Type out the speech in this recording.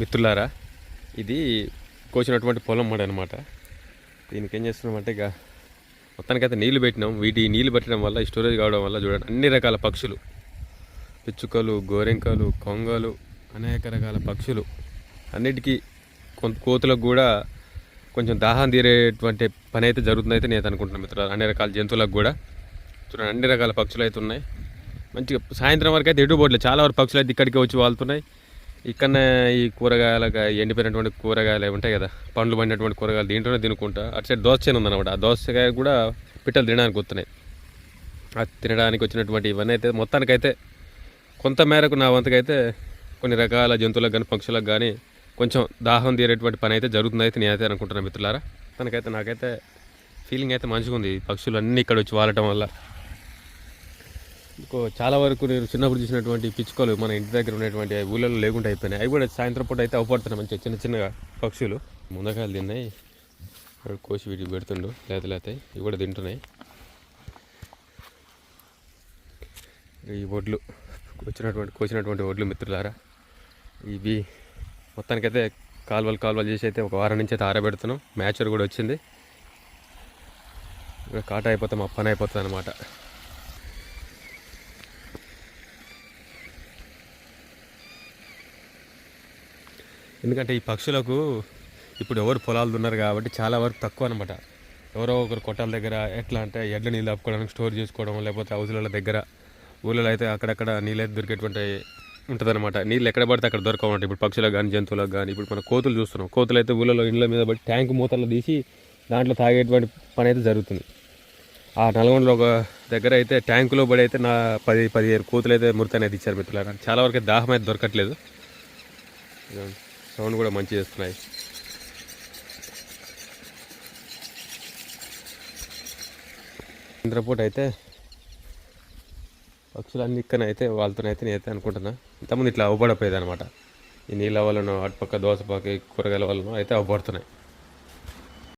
మిత్రులారా ఇది కోసినటువంటి పొలం మడి అనమాట దీనికి ఏం చేస్తున్నామంటే ఇక మొత్తానికైతే నీళ్ళు పెట్టినాం. వీటి నీళ్ళు పెట్టడం వల్ల స్టోరేజ్ కావడం వల్ల చూడండి అన్ని రకాల పక్షులు. పిచ్చుకలు గోరెంకలు కొంగలు అనేక రకాల పక్షులు. అన్నిటికీ కొంత కోతులకు కూడా కొంచెం దాహం తీరేటువంటి పని అయితే జరుగుతుందైతే నేను అనుకుంటున్నాను మిత్రులు అన్ని రకాల జంతువులకు కూడా. చూడండి అన్ని రకాల పక్షులు అయితే ఉన్నాయి. మంచిగా సాయంత్రం వరకు అయితే ఎటుబోట్లేదు చాలా వరకు పక్షులు అయితే ఇక్కడికి వచ్చి వాళ్తున్నాయి ఇక్కడనే ఈ కూరగాయలుగా ఎండిపోయినటువంటి కూరగాయలు ఉంటాయి కదా పండ్లు పండినటువంటి కూరగాయలు దీంట్లోనే తినుకుంటా. అటు సైడ్ దోసకాయ ఉందన్నమాట. ఆ దోసకాయ కూడా పిట్టలు తినడానికి వస్తున్నాయి. అది తినడానికి వచ్చినటువంటి ఇవన్నీ అయితే మొత్తానికైతే కొంత మేరకు నా వంతుకైతే కొన్ని రకాల జంతువులకు కానీ పక్షులకు కానీ కొంచెం దాహం తీరేటువంటి పని అయితే జరుగుతుంది అయితే నేనైతే అనుకుంటున్నాను మిత్రులారా. తనకైతే నాకైతే ఫీలింగ్ అయితే మంచిగా ఉంది ఈ పక్షులు అన్నీ ఇక్కడ వచ్చి వాలటం వల్ల. చాలా వరకు నేను చిన్నప్పుడు చూసినటువంటి పిచ్చుకలు మన ఇంటి దగ్గర ఉన్నటువంటి ఊళ్ళలో లేకుండా అయిపోయినాయి. అవి కూడా సాయంత్రం పూట అయితే అవపడుతున్నాయి మంచిగా చిన్న చిన్నగా పక్షులు. ముందకాయలు తిన్నాయి. కోసి వీటికి పెడుతుండు. లేత లేత ఇవి కూడా తింటున్నాయి. ఈ ఒడ్లు వచ్చినటువంటి కోసినటువంటి ఒడ్లు మిత్రులారా ఇవి మొత్తానికైతే కాలువలు కాలువలు చేసి అయితే ఒక వారం నుంచి అయితే ఆరబెడుతున్నాం. మ్యాచర్ కూడా వచ్చింది. ఇంకా కాట అయిపోతాం మా పని అయిపోతుంది అనమాట ఎందుకంటే ఈ పక్షులకు ఇప్పుడు ఎవరు పొలాలు ఉన్నారు కాబట్టి చాలా వరకు తక్కువ అనమాట ఎవరో ఒకరు కొట్టాల దగ్గర ఎట్లా అంటే ఎడ్ల నీళ్ళు ఆపుకోవడానికి స్టోర్ చేసుకోవడం లేకపోతే హౌజుల దగ్గర ఊళ్ళలో అయితే అక్కడక్కడ నీళ్ళు అయితే దొరికేటువంటి ఉంటుందన్నమాట. నీళ్ళు ఎక్కడ పడితే అక్కడ దొరకమంట ఇప్పుడు పక్షులకు కానీ జంతువులకు కానీ ఇప్పుడు మన కోతులు చూస్తున్నాం. కోతులు అయితే ఊళ్ళలో ఇండ్ల మీద బట్టి ట్యాంక్ మూతలు తీసి దాంట్లో తాగేటువంటి పని అయితే జరుగుతుంది. ఆ నల్గొండలో ఒక దగ్గర అయితే ట్యాంకులో పడి అయితే నా పది పదిహేను కోతులు అయితే మృతనేది ఇచ్చారు మిత్రులారా. చాలా వరకు దాహం అయితే దొరకట్లేదు. సౌండ్ కూడా మంచి చేస్తున్నాయి. ఇంద్రపూట అయితే పక్షులన్నీ ఇక్కడ అయితే వాళ్ళతోనైతే నేనైతే అనుకుంటున్నా. ఇంతకుముందు ఇట్లా అవ్వబడిపోయేది అనమాట ఈ నీళ్ళ వలన అటుపక్క దోసపక్క కూరగాయల వలన అయితే అవ్వబడుతున్నాయి.